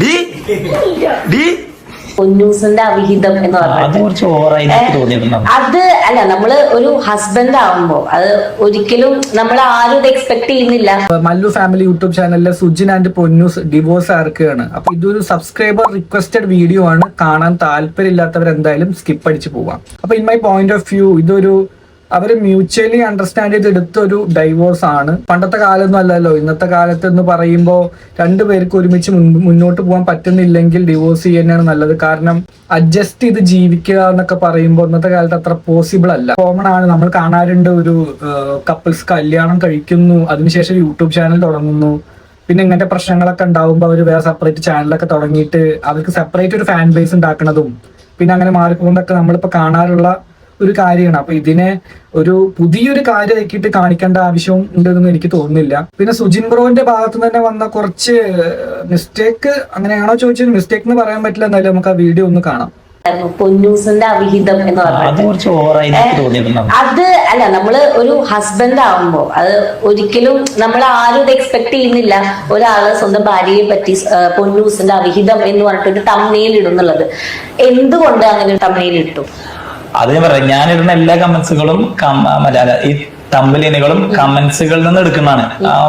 D? D? പൊന്നൂസിന്റെ അവിഹിതം എന്ന് തോന്നിയിട്ടുണ്ടാവും അത് അല്ല നമ്മൾ ഒരു ഹസ്ബൻഡ് ആവുമ്പോ അത് ഒരിക്കലും നമ്മൾ ആരും എക്സ്പെക്ട് ചെയ്യുന്നില്ല. മല്ലു ഫാമിലി യൂട്യൂബ് ചാനലിലെ സുജിൻ ആൻഡ് പൊന്നൂസ് ഡിവോഴ്സ് ആർക്കുകയാണ് അപ്പൊ ഇതൊരു സബ്സ്ക്രൈബർ റിക്വസ്റ്റഡ് വീഡിയോ ആണ്. കാണാൻ താല്പര്യമില്ലാത്തവർ എന്തായാലും സ്കിപ്പ് അടിച്ച് പോവാം. അപ്പൊ in my point of view ഇതൊരു അവർ മ്യൂച്വലി അണ്ടർസ്റ്റാൻഡ് ചെയ്ത് എടുത്തൊരു ഡൈവോഴ്സ് ആണ്. പണ്ടത്തെ കാലമൊന്നും അല്ലല്ലോ. ഇന്നത്തെ കാലത്ത് എന്ന് പറയുമ്പോൾ രണ്ടുപേർക്ക് ഒരുമിച്ച് മുന്നോട്ട് പോകാൻ പറ്റുന്നില്ലെങ്കിൽ ഡിവോഴ്സ് ചെയ്യുന്നതാണ് നല്ലത്. കാരണം അഡ്ജസ്റ്റ് ചെയ്ത് ജീവിക്കുക എന്നൊക്കെ പറയുമ്പോൾ ഇന്നത്തെ കാലത്ത് അത്ര പോസിബിൾ അല്ല. കോമൺ ആണ്. നമ്മൾ കാണാറുണ്ട് ഒരു കപ്പിൾസ് കല്യാണം കഴിക്കുന്നു അതിനുശേഷം യൂട്യൂബ് ചാനൽ തുടങ്ങുന്നു. പിന്നെ ഇങ്ങനത്തെ പ്രശ്നങ്ങളൊക്കെ ഉണ്ടാവുമ്പോൾ അവർ വേറെ സെപ്പറേറ്റ് ചാനലൊക്കെ തുടങ്ങിയിട്ട് അവർക്ക് സെപ്പറേറ്റ് ഒരു ഫാൻ ബേസ് ഉണ്ടാക്കുന്നതും പിന്നെ അങ്ങനെ മാറിപ്പോകുന്നതൊക്കെ നമ്മളിപ്പോൾ കാണാറുള്ള ഒരു കാര്യമാണ്. അപ്പൊ ഇതിനെ ഒരു പുതിയൊരു കാര്യമാക്കിയിട്ട് കാണിക്കേണ്ട ആവശ്യവും ഉണ്ടെന്ന് എനിക്ക് തോന്നുന്നില്ല. പിന്നെ സുജിൻ ബ്രോന്റെ ഭാഗത്ത് നിന്ന് തന്നെ വന്ന കുറച്ച് മിസ്റ്റേക്ക് അങ്ങനെയാണോ ചോദിച്ചത്? മിസ്റ്റേക്ക് എന്ന് പറയാൻ പറ്റില്ല. എന്നാലും നമുക്ക് ആ വീഡിയോ ഒന്ന് കാണാം. പൊന്നൂസിന്റെ അവിഹിതം എന്ന് തോന്നിയിട്ടുണ്ടാവും അത് അല്ല നമ്മൾ ഒരു ഹസ്ബൻഡ് ആവുമ്പോ അത് ഒരിക്കലും നമ്മൾ ആരും ഇത് എക്സ്പെക്ട് ചെയ്യുന്നില്ല. ഒരാൾ സ്വന്തം ഭാര്യയെ പറ്റി പൊന്നൂസിന്റെ അവിഹിതം എന്ന് പറഞ്ഞിട്ട് ഒരു തമ്മയിൽ ഇടുന്നുള്ളത്. എന്തുകൊണ്ട് അങ്ങനെ ഒരു തമ്മയിൽ ഇട്ടു? അത് ഞാൻ പറയാം ഞാനിടുന്ന എല്ലാ കമന്റ്സുകളും മറ്റേ ഈ തമ്പലീനുകളും കമന്റ്സുകളിൽ നിന്ന് എടുക്കുന്നതാണ്.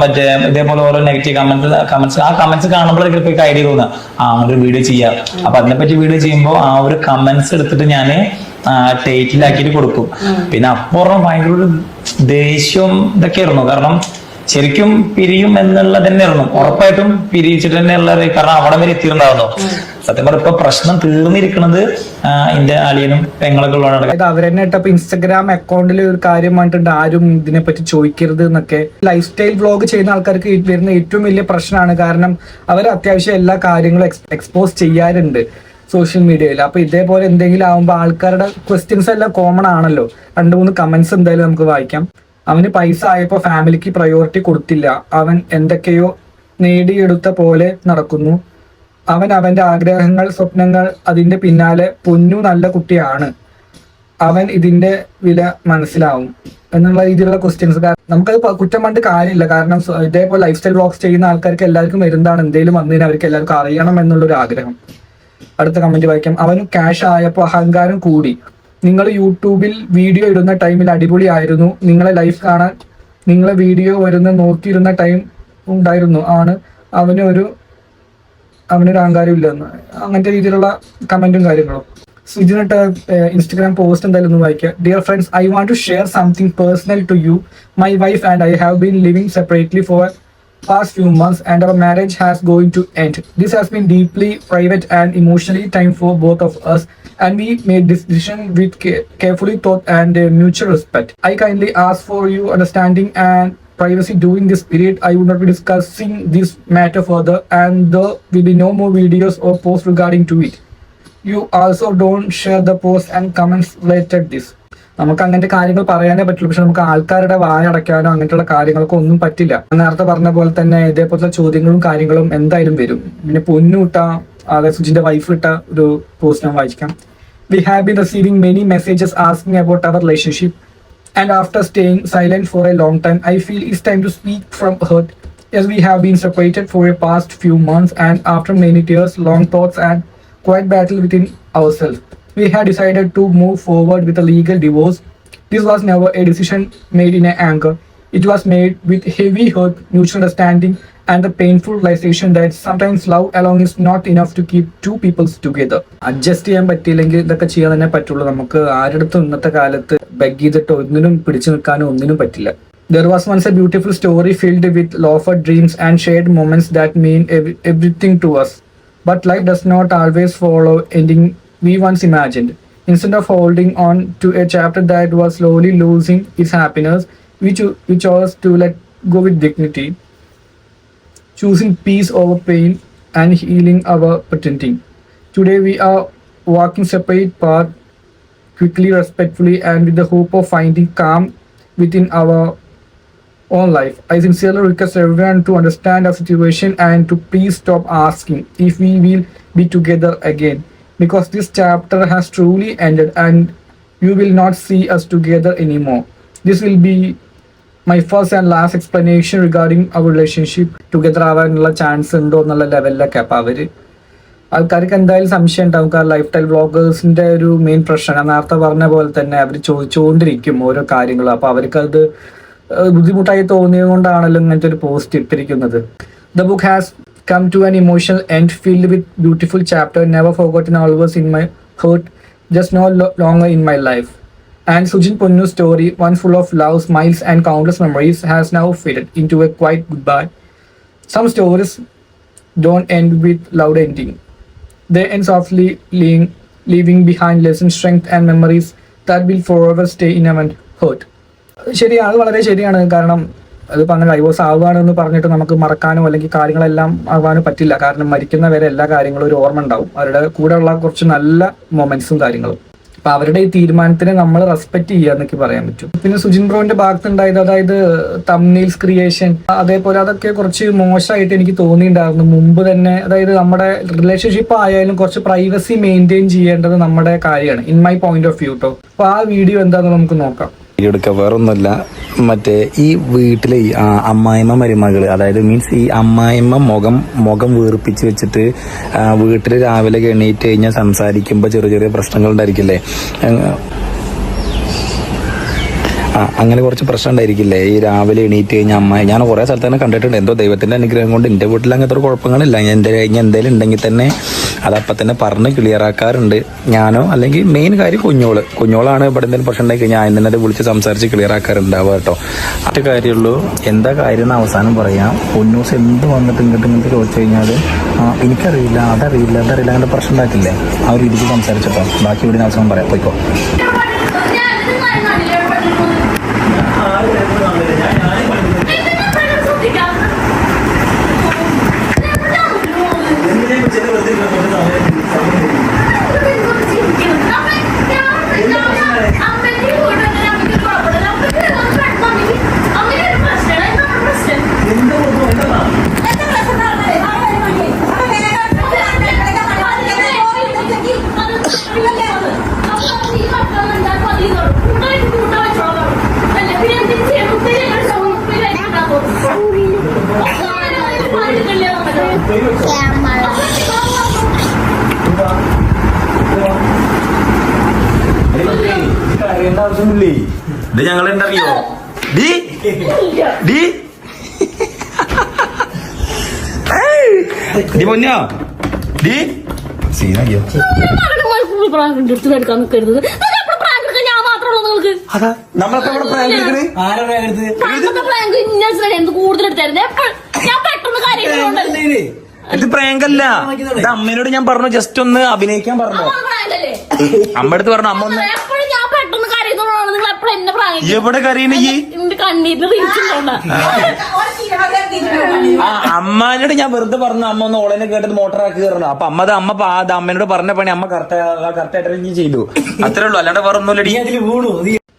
മറ്റേ ഇതേപോലെ ഓരോ നെഗറ്റീവ് കമന്റ് കമന്റ്സ് ആ കമന്റ്സ് കാണുമ്പോഴേക്കും ഇപ്പൊ ഐഡിയ തോന്നുക ആ ഒരു വീഡിയോ ചെയ്യാം. അപ്പൊ അതിനെപ്പറ്റി വീഡിയോ ചെയ്യുമ്പോൾ ആ ഒരു കമന്റ്സ് എടുത്തിട്ട് ഞാൻ ടൈറ്റിലാക്കിയിട്ട് കൊടുക്കും. പിന്നെ അപ്പുറം ഭയങ്കര ഒരു ദേഷ്യവും ഇതൊക്കെയായിരുന്നു. കാരണം ശരിക്കും പിരിയും എന്നുള്ളത് തന്നെയായിരുന്നു. ഉറപ്പായിട്ടും പിരിയിച്ചിട്ട് തന്നെയുള്ള ഉള്ളത് കാരണം അവിടെ വരെ എത്തിയിട്ടുണ്ടാവുന്നു സത്യം പറഞ്ഞ ഇപ്പൊ പ്രശ്നം തീർന്നിരിക്കുന്നത് എന്റെ അളിയനും പെങ്ങളൊക്കെ ഉള്ളതാണ് അവരെന്നെ ഇട്ടപ്പോ ഇൻസ്റ്റഗ്രാം അക്കൗണ്ടിൽ ഒരു കാര്യം ആരും ആരും ഇതിനെപ്പറ്റി ചോദിക്കരുത് എന്നൊക്കെ. ലൈഫ് സ്റ്റൈൽ വ്ളോഗ് ചെയ്യുന്ന ആൾക്കാർക്ക് വരുന്ന ഏറ്റവും വലിയ പ്രശ്നമാണ്. കാരണം അവർ അത്യാവശ്യം എല്ലാ കാര്യങ്ങളും എക്സ്പോസ് ചെയ്യാറുണ്ട് സോഷ്യൽ മീഡിയയിൽ അപ്പൊ ഇതേപോലെ എന്തെങ്കിലും ആവുമ്പോൾ ആൾക്കാരുടെ ക്വസ്റ്റ്യൻസ് എല്ലാം കോമൺ ആണല്ലോ. രണ്ട് മൂന്ന് കമന്റ്സ് എന്തായാലും നമുക്ക് വായിക്കാം. അവന് പൈസ ആയപ്പോൾ ഫാമിലിക്ക് പ്രയോറിറ്റി കൊടുത്തില്ല. അവൻ എന്തൊക്കെയോ നേടിയെടുത്ത പോലെ നടക്കുന്നു. അവൻ അവന്റെ ആഗ്രഹങ്ങൾ സ്വപ്നങ്ങൾ അതിന്റെ പിന്നാലെ പൊന്നു നല്ല കുട്ടിയാണ്. അവൻ ഇതിന്റെ വില മനസ്സിലാവും എന്നുള്ള രീതിയിലുള്ള ക്വസ്റ്റ്യൻസ് നമുക്കത് കുറ്റം പണ്ട് കാര്യമില്ല. കാരണം ഇതേപോലെ ലൈഫ് സ്റ്റൈൽ വ്ളോഗ്സ് ചെയ്യുന്ന ആൾക്കാർക്ക് എല്ലാവർക്കും വരുന്നതാണ്. എന്തെങ്കിലും വന്നതിന് അവർക്ക് എല്ലാവർക്കും അറിയണം എന്നുള്ളൊരു ആഗ്രഹം. അടുത്ത കമന്റ് വായിക്കാം. അവന് ക്യാഷ് ആയപ്പോൾ അഹങ്കാരം കൂടി. നിങ്ങൾ യൂട്യൂബിൽ വീഡിയോ ഇടുന്ന ടൈമിൽ അടിപൊളിയായിരുന്നു. നിങ്ങളെ ലൈഫ് കാണാൻ നിങ്ങളെ വീഡിയോ വരുന്ന നോക്കിയിരുന്ന ടൈം ഉണ്ടായിരുന്നു. ആണ്. അവനൊരു അവനൊരു അഹങ്കാരം ഇല്ലെന്ന്. അങ്ങനത്തെ രീതിയിലുള്ള കമന്റും കാര്യങ്ങളും. സുജിനിട്ട് ഇൻസ്റ്റഗ്രാം പോസ്റ്റ് എന്തായാലും ഒന്ന് വായിക്കുക dear friends I want to share something personal to you my wife and I have been living separately for past few months and our marriage has going to end this has been deeply private and emotionally time for both of us. And we made this decision with care carefully thought and uh, mutual respect. I kindly ask for your understanding and privacy during this period. I would not be discussing this matter further and there will be no more videos or posts regarding to it. You also don't share the posts and comments related this. നമുക്ക് അങ്ങനത്തെ കാര്യങ്ങൾ പറയാനേ പറ്റുള്ളൂ പക്ഷെ നമുക്ക് ആൾക്കാരുടെ വായ അടയ്ക്കാനോ അങ്ങനത്തെയുള്ള കാര്യങ്ങൾക്കോ ഒന്നും പറ്റില്ല നേരത്തെ പറഞ്ഞ പോലെ തന്നെ ഇതേപോലത്തെ ചോദ്യങ്ങളും കാര്യങ്ങളും എന്തായാലും വരും പിന്നെ പൊന്നു ഇട്ട അതായത് സുജിന്റെ വൈഫ് ഇട്ട ഒരു പോസ്റ്റ് ഞാൻ വായിക്കാം we have been receiving many messages asking about our relationship. And after staying silent for a long time, I feel it's time to speak from hurt. As we have been separated for a past few months, and after many tears, long thoughts, and quite battle within ourselves, we had decided to move forward with a legal divorce. This was never a decision made in anger. It was made with heavy hurt, mutual understanding, and the painful realization that sometimes love alone is not enough to keep two people together. Adjust ചെയ്യാൻ പറ്റിയില്ലെങ്കിൽ ഇതൊക്കെ ചെയ്യാൻ തന്നെ പറ്റുള്ളൂ നമുക്ക് ആരുടെ ഇന്നത്തെ കാലത്ത് ബെഗ് ചെയ്തിട്ട് ഒന്നിനും പിടിച്ചു നിൽക്കാനോ ഒന്നിനും പറ്റില്ല There was once a beautiful story filled with laughter, dreams, and shared moments that mean ev- everything to us. But life does not always follow ending we once imagined. Instead of holding on to a chapter that was slowly losing its happiness, we, cho- we chose to let go with dignity, choosing peace over pain and healing our pretending. Today we are walking separate paths quickly, respectfully, and with the hope of finding calm within our own life. I sincerely request everyone to understand our situation and to please stop asking if we will be together again because this chapter has truly ended and you will not see us together anymore. This will be my first and last explanation regarding our relationship together ആവാനുള്ള chance ഉണ്ടോ എന്നുള്ള ലെവലിലൊക്കെ അപ്പോൾ അവർ ആൾക്കാർക്ക് എന്തായാലും സംശയം ഉണ്ടാവും. കാരണം life style വ്ളോഗേഴ്സിന്റെ ഒരു മെയിൻ പ്രശ്നം. നേരത്തെ പറഞ്ഞ പോലെ തന്നെ അവർ ചോദിച്ചുകൊണ്ടിരിക്കും ഓരോ കാര്യങ്ങളും. അപ്പൊ അവർക്ക് അത് ബുദ്ധിമുട്ടായി തോന്നിയത് കൊണ്ടാണല്ലോ ഇങ്ങനത്തെ ഒരു പോസ്റ്റ് ഇട്ടിരിക്കുന്നത്. The book has come to an emotional end filled with beautiful chapter never forgotten always in my heart just no longer in my life And Sujin Ponnu's story, one full of love, smiles, and countless memories, has now faded into a quiet goodbye. Some stories don't end with loud ending. They end softly, leaving, leaving behind lessons, strength, and memories that will forever stay in our heart. ശരിയാണ് അത് വളരെ ശരിയാണ് കാരണം അതിപ്പോൾ അങ്ങനെ divorce ആവുകയാണെന്ന് പറഞ്ഞിട്ട് നമുക്ക് മറക്കാനോ അല്ലെങ്കിൽ കാര്യങ്ങളെല്ലാം ആവാനോ പറ്റില്ല കാരണം മരിക്കുന്ന വരെ എല്ലാ കാര്യങ്ങളും ഒരു ഓർമ്മ ഉണ്ടാവും അവരുടെ കൂടെയുള്ള കുറച്ച് നല്ല മൊമെന്റ്സും കാര്യങ്ങളും അപ്പൊ അവരുടെ ഈ തീരുമാനത്തിനെ നമ്മൾ റെസ്പെക്ട് ചെയ്യുക എന്നൊക്കെ പറയാൻ പറ്റും. പിന്നെ സുജിൻ ബ്രോന്റെ ഭാഗത്തുണ്ടായത് അതായത് തമ്നീൽസ് ക്രിയേഷൻ അതേപോലെ അതൊക്കെ കുറച്ച് മോശമായിട്ട് എനിക്ക് തോന്നിയിട്ടുണ്ടായിരുന്നു. മുമ്പ് തന്നെ അതായത് നമ്മുടെ റിലേഷൻഷിപ്പ് ആയാലും കുറച്ച് പ്രൈവസി മെയിന്റെയിൻ ചെയ്യേണ്ടത് നമ്മുടെ കാര്യമാണ് in my point of view കേട്ടോ അപ്പൊ ആ വീഡിയോ എന്താണെന്ന് നമുക്ക് നോക്കാം. എടുക്കുക. വേറൊന്നുമല്ല മറ്റേ ഈ വീട്ടിലെ ഈ അമ്മായിമ്മ മരുമകൾ അതായത് മീൻസ് ഈ അമ്മായിമ്മ മുഖം മുഖം വീർപ്പിച്ച് വെച്ചിട്ട് വീട്ടിൽ രാവിലെ എണീറ്റ് കഴിഞ്ഞാൽ സംസാരിക്കുമ്പോൾ ചെറിയ ചെറിയ പ്രശ്നങ്ങൾ ഉണ്ടായിരിക്കില്ലേ അങ്ങനെ കുറച്ച് പ്രശ്നം ഉണ്ടായിരിക്കില്ലേ? ഈ രാവിലെ എണീറ്റ് കഴിഞ്ഞ അമ്മ ഞാൻ കുറേ സ്ഥലത്ത് തന്നെ കണ്ടിട്ടുണ്ട്. എന്തോ ദൈവത്തിന്റെ അനുഗ്രഹം കൊണ്ട് എന്റെ വീട്ടിൽ അങ്ങനത്തെ ഒരു കുഴപ്പങ്ങളില്ല. ഞാൻ എന്റെ കഴിഞ്ഞ എന്തെങ്കിലും ഉണ്ടെങ്കിൽ തന്നെ അതപ്പം തന്നെ പറഞ്ഞ് ക്ലിയർ ആക്കാറുണ്ട്. ഞാനോ അല്ലെങ്കിൽ മെയിൻ കാര്യം കുഞ്ഞോൾ. കുഞ്ഞോളാണ് ഇവിടെ എന്തെങ്കിലും പ്രശ്നം ഉണ്ടായി കഴിഞ്ഞാൽ അതിനെ തന്നെ വിളിച്ച് സംസാരിച്ച് ക്ലിയർ ആക്കാറുണ്ടാവുക കേട്ടോ. ഒറ്റ കാര്യമുള്ളൂ എന്താ കാര്യം എന്ന് അവസാനം പറയാം. പൊന്നൂസ് എന്ത് വന്നിട്ട് ഇങ്ങോട്ട് ഇങ്ങോട്ട് ചോദിച്ചു കഴിഞ്ഞാൽ എനിക്കറിയില്ല അതറിയില്ല അതറിയില്ല അങ്ങനെ പ്രശ്നം ഉണ്ടാക്കില്ലേ ആ ഒരു രീതിക്ക് സംസാരിച്ചപ്പോൾ ബാക്കി ഇവിടെ അവസാനം പറയാം. പോയിക്കോ. Thank you. ഇത് ഞങ്ങൾ എന്തറിയോ ഡി? ഡി? ഡി പൊന്നോ? ഡി? സീനാക്കിയോ എടുക്കാൻ നിൽക്കരുത് പ്രാങ്ക് ഞാൻ മാത്രമുള്ളൂ നിങ്ങൾക്ക് അതാ നമ്മളൊക്കെ ഇവിടെ പ്രാങ്ക് എടുക്കണേ? ആരാ പ്രാങ്ക് കൂടുതൽ എടുത്തായിരുന്നു? ഞാൻ പെട്ടെന്ന് കാര്യങ്ങളുണ്ട് ഇത് പ്രാങ്ക് അല്ല. ഇത് അമ്മേനോട് ഞാൻ പറഞ്ഞു ജസ്റ്റ് ഒന്ന് അഭിനയിക്കാൻ പറഞ്ഞു. അമ്മടുത്ത് അമ്മ അടുത്ത് പറഞ്ഞു അമ്മ ഒന്ന് എപ്പോഴും ഞാൻ പെട്ടെന്ന് കരയുന്നതാണ് നിങ്ങൾ എപ്പോഴും എന്നെ പ്രാങ്ക് എവിടെ ഈ ആ. അമ്മാനോട് ഞാൻ വെറുതെ പറഞ്ഞു അമ്മ ഒന്ന് ഓളനെ കേട്ടത് മോട്ടറാക്കി കയറണം അപ്പൊ അമ്മ അത് അമ്മ പാ- അത് അമ്മേനോട് പറഞ്ഞ പണി അമ്മ കറക്റ്റ് കറക്റ്റ് ആയിട്ട് ചെയ്തു. അത്രേ ഉള്ളൂ. അല്ലാണ്ട് വേറെ ഒന്നുമില്ലടി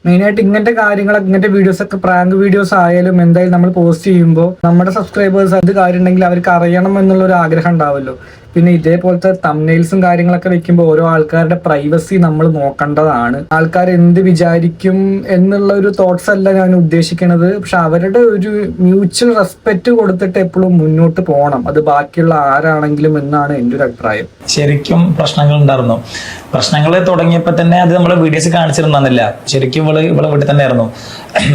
മെയിനായിട്ട് ഇങ്ങനത്തെ കാര്യങ്ങളൊക്കെ ഇങ്ങനത്തെ വീഡിയോസ് ഒക്കെ പ്രാങ്ക് വീഡിയോസ് ആയാലും എന്തായാലും നമ്മൾ പോസ്റ്റ് ചെയ്യുമ്പോൾ നമ്മുടെ സബ്സ്ക്രൈബേഴ്സ് അത് കാര്യം ഉണ്ടെങ്കിൽ അവർക്ക് അറിയണം എന്നുള്ള ഒരു ആഗ്രഹം ഉണ്ടാവല്ലോ. പിന്നെ ഇതേപോലത്തെ തമ്നെയിൽസും കാര്യങ്ങളൊക്കെ വെക്കുമ്പോൾ ഓരോ ആൾക്കാരുടെ പ്രൈവസി നമ്മൾ നോക്കേണ്ടതാണ്. ആൾക്കാർ എന്ത് വിചാരിക്കും എന്നുള്ള ഒരു തോട്ട്സ് അല്ല ഞാൻ ഉദ്ദേശിക്കുന്നത് പക്ഷെ അവരുടെ ഒരു മ്യൂച്വൽ റെസ്പെക്ട് കൊടുത്തിട്ട് എപ്പോഴും മുന്നോട്ട് പോകണം. അത് ബാക്കിയുള്ള ആരാണെങ്കിലും എന്നാണ് എന്റെ ഒരു അഭിപ്രായം. ശരിക്കും പ്രശ്നങ്ങൾ ഉണ്ടായിരുന്നു. പ്രശ്നങ്ങൾ തുടങ്ങിയപ്പോൾ തന്നെ അത് നമ്മൾ വീഡിയോസ് കാണിച്ചിരുന്നില്ല ശരിക്കും ഇവൾ ഇവളെ വീട്ടിൽ തന്നെ ആയിരുന്നു.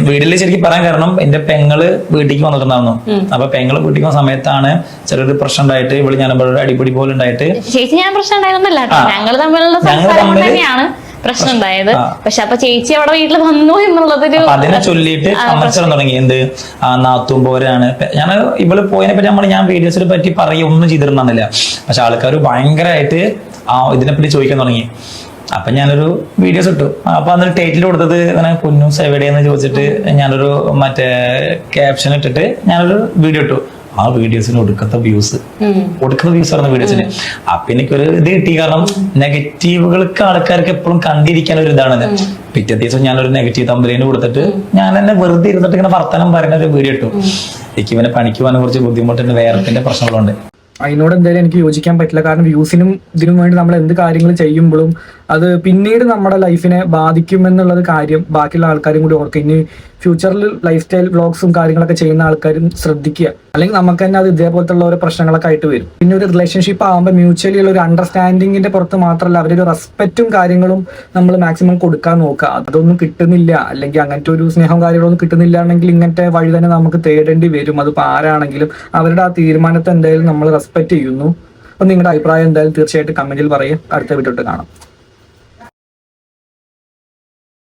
വീട്ടിൽ ശരിക്കും പറയാൻ കാരണം എന്റെ പെങ്ങൾ വീട്ടിലേക്ക് വന്നിട്ടുണ്ടായിരുന്നു. അപ്പൊ പെങ്ങൾ വീട്ടിൽ വന്ന സമയത്താണ് ചെറിയൊരു പ്രശ്നം ഉണ്ടായിട്ട് ഇവൾ ഞാൻ ഇവിടെ അടിപിടി പോലെ ഉണ്ടായിട്ട് ചേച്ചി ഞാൻ പ്രശ്നം ഉണ്ടായിരുന്നല്ല ഞങ്ങൾ തമ്മിലുള്ള സംസാരം തന്നെയാണ് പ്രശ്നം ഉണ്ടായത്. പക്ഷെ അപ്പൊ ചേച്ചി അവിടെ വീട്ടിൽ വന്നു എന്നുള്ളതൊരു അതിനെ ചൊല്ലിയിട്ട് ആ, തുടങ്ങി. എന്ത്? ആ നാത്തും പോരാണ്. ഞാൻ ഇവൾ പോയതിനെ പറ്റി നമ്മൾ ഞാൻ വീഡിയോസിനെ പറ്റി പറയൊന്നും ഒന്നും ചെയ്തിരുന്നില്ല പക്ഷെ ആൾക്കാർ ഭയങ്കരമായിട്ട് ആ ഇതിനെപ്പറ്റി ചോദിക്കാൻ തുടങ്ങി. അപ്പൊ ഞാനൊരു വീഡിയോസ് ഇട്ടു. അപ്പൊ അന്നൊരു ടൈറ്റിൽ കൊടുത്തത് ഇങ്ങനെ കുഞ്ഞൂസ് എവിടെയെന്ന് ചോദിച്ചിട്ട് ഞാനൊരു മറ്റേ ക്യാപ്ഷൻ ഇട്ടിട്ട് ഞാനൊരു വീഡിയോ ഇട്ടു. ആ വീഡിയോസിന് ഒടുക്കത്തെ വ്യൂസ് ഒടുക്കത്തെ വ്യൂസ് ആണ് വീഡിയോസിന് അപ്പൊ എനിക്കൊരു ഇത് കിട്ടി. കാരണം നെഗറ്റീവുകൾക്ക് ആൾക്കാർക്ക് എപ്പോഴും കണ്ടിരിക്കാൻ ഒരു ഇതാണ്. പിറ്റേ ദിവസം ഞാനൊരു നെഗറ്റീവ് തമ്പലിന് കൊടുത്തിട്ട് ഞാൻ എന്നെ വെറുതെ ഇരുന്നിട്ട് ഇങ്ങനെ വർത്തനം പറയുന്ന ഒരു വീഡിയോ ഇട്ടു. എനിക്ക് ഇവനെ പണിക്ക് പോകാൻ കുറച്ച് ബുദ്ധിമുട്ടുണ്ട്. വേറത്തിന്റെ പ്രശ്നങ്ങളുണ്ട്. അതിനോട് എന്തായാലും എനിക്ക് യോജിക്കാൻ പറ്റില്ല. കാരണം വ്യൂസിനും ഇതിനും വേണ്ടി നമ്മൾ എന്ത് കാര്യങ്ങൾ ചെയ്യുമ്പോഴും അത് പിന്നീട് നമ്മുടെ ലൈഫിനെ ബാധിക്കുമെന്നുള്ളത് കാര്യം ബാക്കിയുള്ള ആൾക്കാരും കൂടി ഓർക്കുക ഇനി ഫ്യൂച്ചറിൽ ലൈഫ് സ്റ്റൈൽ വ്ളോഗ്സും കാര്യങ്ങളൊക്കെ ചെയ്യുന്ന ആൾക്കാരും ശ്രദ്ധിക്കുക. അല്ലെങ്കിൽ നമുക്ക് തന്നെ അത് ഇതേപോലത്തെ ഓരോ പ്രശ്നങ്ങളൊക്കെ ആയിട്ട് വരും. പിന്നെ ഒരു റിലേഷൻഷിപ്പ് ആകുമ്പോൾ മ്യൂച്വലി ഉള്ള ഒരു അണ്ടർസ്റ്റാൻഡിങ്ങിന്റെ പുറത്ത് മാത്രമല്ല അവരൊരു റെസ്പെക്റ്റും കാര്യങ്ങളും നമ്മൾ മാക്സിമം കൊടുക്കാൻ നോക്കുക. അതൊന്നും കിട്ടുന്നില്ല. അല്ലെങ്കിൽ അങ്ങനത്തെ ഒരു സ്നേഹം കാര്യങ്ങളൊന്നും കിട്ടുന്നില്ല ആണെങ്കിൽ ഇങ്ങനത്തെ വഴി തന്നെ നമുക്ക് തേടേണ്ടി വരും. അത് ആരാണെങ്കിലും അവരുടെ ആ തീരുമാനത്തെ എന്തായാലും നമ്മൾ റെസ്പെക്ട് ചെയ്യുന്നു. അപ്പം നിങ്ങളുടെ അഭിപ്രായം എന്തായാലും തീർച്ചയായിട്ടും കമന്റിൽ പറയുക അടുത്ത വീട്ടിലോട്ട് കാണാം.